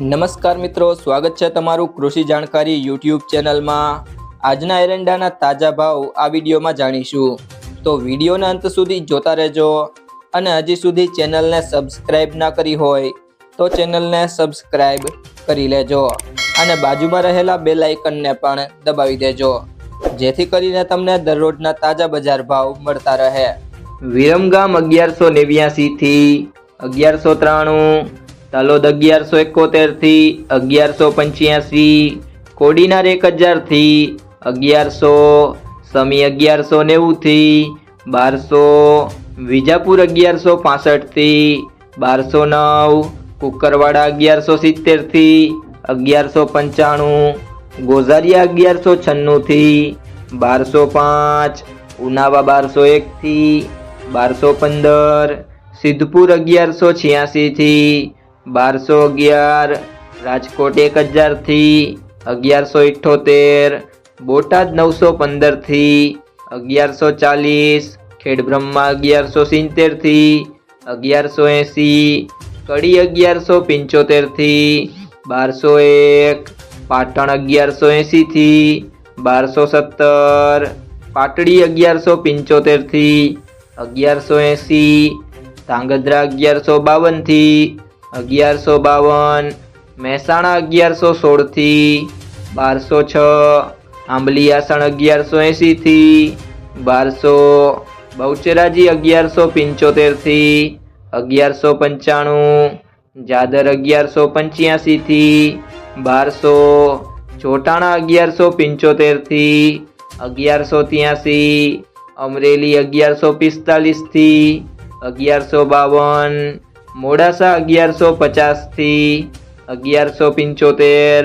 નમસ્કાર મિત્રો, સ્વાગત છે તમારું કૃષિ જાણકારી યુટ્યુબ ચેનલમાં. આજના એરંડાના તાજા ભાવ આ વિડીયોમાં જાણીશું. તો વિડીયોના અંત સુધી જોતા રહેજો અને હજી સુધી ચેનલને સબસ્ક્રાઇબ ના કરી હોય તો ચેનલને સબસ્ક્રાઇબ કરી લેજો અને બાજુમાં રહેલા બે લાઇકનને પણ દબાવી દેજો, જેથી કરીને તમને દરરોજના તાજા બજાર ભાવ મળતા રહે. વિરમગામ અગિયારસો નેવ્યાસી થી અગિયારસો ત્રાણું તલોદ અગિયારસો એકોતેરથી અગિયારસો પંચ્યાસી, કોડીનાર એક હજારથી અગિયારસો, સમી અગિયારસો નેવુંથી બારસો, વિજાપુર અગિયારસો પાસઠથી બારસો નવ, કુકરવાડા અગિયારસો સિત્તેરથી અગિયારસો પંચાણું, ગોઝારિયા અગિયારસો છન્નુંથી બારસો પાંચ, ઉનાવા બારસો એકથી બારસો પંદર, સિદ્ધપુર અગિયારસો છ્યાસીથી બારસો અગિયાર, રાજકોટ એક હજારથી અગિયારસો ઇઠ્ઠોતેર બોટાદ નવસો પંદરથી અગિયારસો ચાલીસ, ખેડબ્રહ્મા અગિયારસો સિત્તેરથી અગિયારસો એંસી, કડી અગિયારસો પંચોતેરથી બારસો એક, પાટણ અગિયારસો એંસીથી બારસો સત્તર, પાટડી અગિયારસો પંચોતેરથી અગિયારસો એંસી, ધાંગધ્રા અગિયારસો બાવનથી અગિયારસો બાવન, મહેસાણા અગિયારસો સોળથી, બારસો છ આંબલીયાસણ અગિયારસો એંશીથી, બારસો બહુચરાજી અગિયારસો પંચોતેરથી, અગિયારસો પંચાણું, જાદર અગિયારસો પંચ્યાસીથી, બારસો ચોટાણા અગિયારસો પંચોતેરથી, અગિયારસો ત્યાસી અમરેલી અગિયારસો પિસ્તાલીસથી, અગિયારસો બાવન મોડાસા અગિયારસો પચાસથી અગિયારસો પંચોતેર,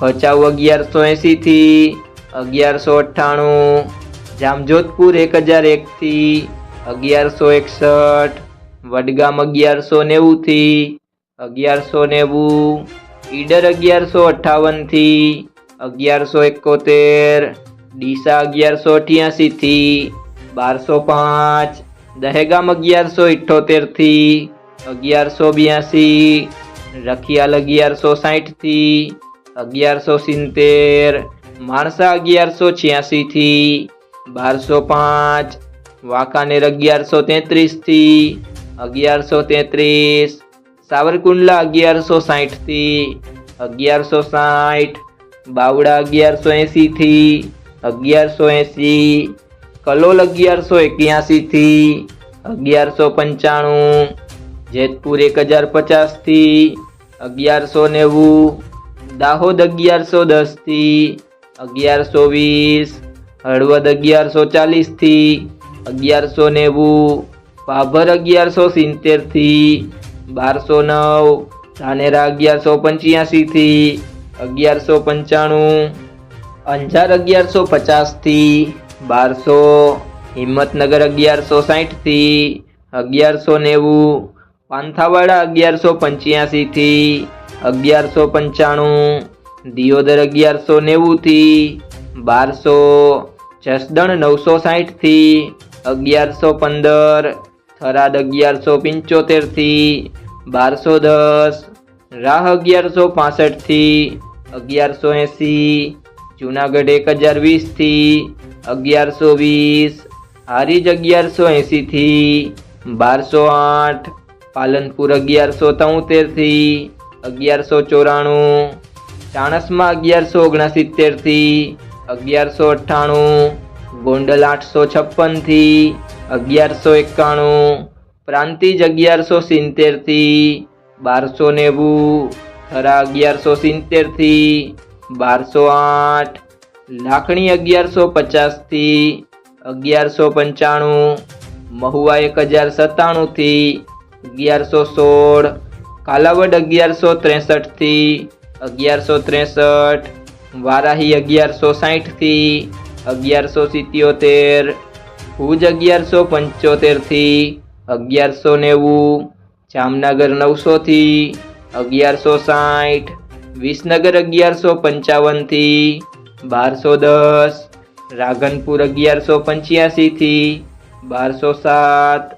ભચાઉ અગિયારસો એંસીથી અગિયારસો અઠ્ઠાણું, જામજોધપુર એક હજાર એકથી અગિયારસો એકસઠ, વડગામ અગિયારસો નેવુંથી અગિયારસો નેવું, ઈડર અગિયારસો અઠ્ઠાવનથી અગિયારસો એકોતેર, ડીસા અગિયારસો અઠ્યાસીથી બારસો પાંચ, દહેગામ અગિયારસો ઇઠ્ઠોતેરથી અગિયારસો બ્યાસી, રખિયાલ અગિયારસો સાહીઠથી, અગિયારસો સિત્તેર, માણસા અગિયારસો છ્યાસીથી, બારસો પાંચ, વાંકાનેર અગિયારસો તેત્રીસથી, અગિયારસો તેત્રીસ, સાવરકુંડલા અગિયારસો સાહીઠથી, અગિયારસો સાઠ બાવડા અગિયારસો એંસીથી અગિયારસો એંસી કલોલ અગિયારસો એક્યાસીથી, અગિયારસો પંચાણું જેતપુર એક હજાર પચાસથી અગિયારસો નેવું, દાહોદ અગિયારસો દસથી અગિયારસો વીસ, હળવદ અગિયારસો ચાલીસથી અગિયારસો નેવું ભાભર અગિયારસો સિત્તેરથી બારસો નવ, ધાનેરા અગિયારસો પંચ્યાસીથી અગિયારસો પંચાણું, અંજાર અગિયારસો પચાસથી બારસો, હિંમતનગર અગિયારસો સાઠથી અગિયારસો નેવું પાંથાવાડા અગિયારસો પંચ્યાસીથી અગિયારસો પંચાણું, દિયોદર અગિયારસો નેવુંથી બારસો, જસદણ નવસો સાઠથી અગિયારસો પંદર, થરાદ અગિયારસો પંચોતેરથી બારસો દસ, રાહ અગિયારસો પાસઠથી અગિયારસો એંસી, જુનાગઢ એક હજાર વીસથી અગિયારસો વીસ, હારીજ અગિયારસો એંસીથી બારસો આઠ પાલનપુર અગિયારસો તોતેરથી અગિયારસો ચોરાણું, ચાણસમાં અગિયારસો ઓગણસિત્તેરથી અગિયારસો અઠ્ઠાણું, ગોંડલ આઠસો છપ્પનથી અગિયારસો એકાણું, પ્રાંતિજ અગિયારસો સિત્તેરથી બારસો નેવું, થરા અગિયારસો સિત્તેરથી બારસો આઠ, લાખણી અગિયારસો પચાસથી અગિયારસો પંચાણું, મહુવા એક હજાર સત્તાણું થી અગિયારસો સોળ, કાલાવડ અગિયારસો ત્રેસઠથી અગિયારસો ત્રેસઠ, વારાહી અગિયારસો સાઠથી અગિયારસો સિત્યોતેર, ભુજ અગિયારસો પંચોતેરથી અગિયારસો નેવું, જામનગર નવસોથી અગિયારસો સાઠ વિસનગર અગિયારસો પંચાવનથી બારસો દસ, રાધનપુર અગિયારસો પંચ્યાસીથી બારસો સાત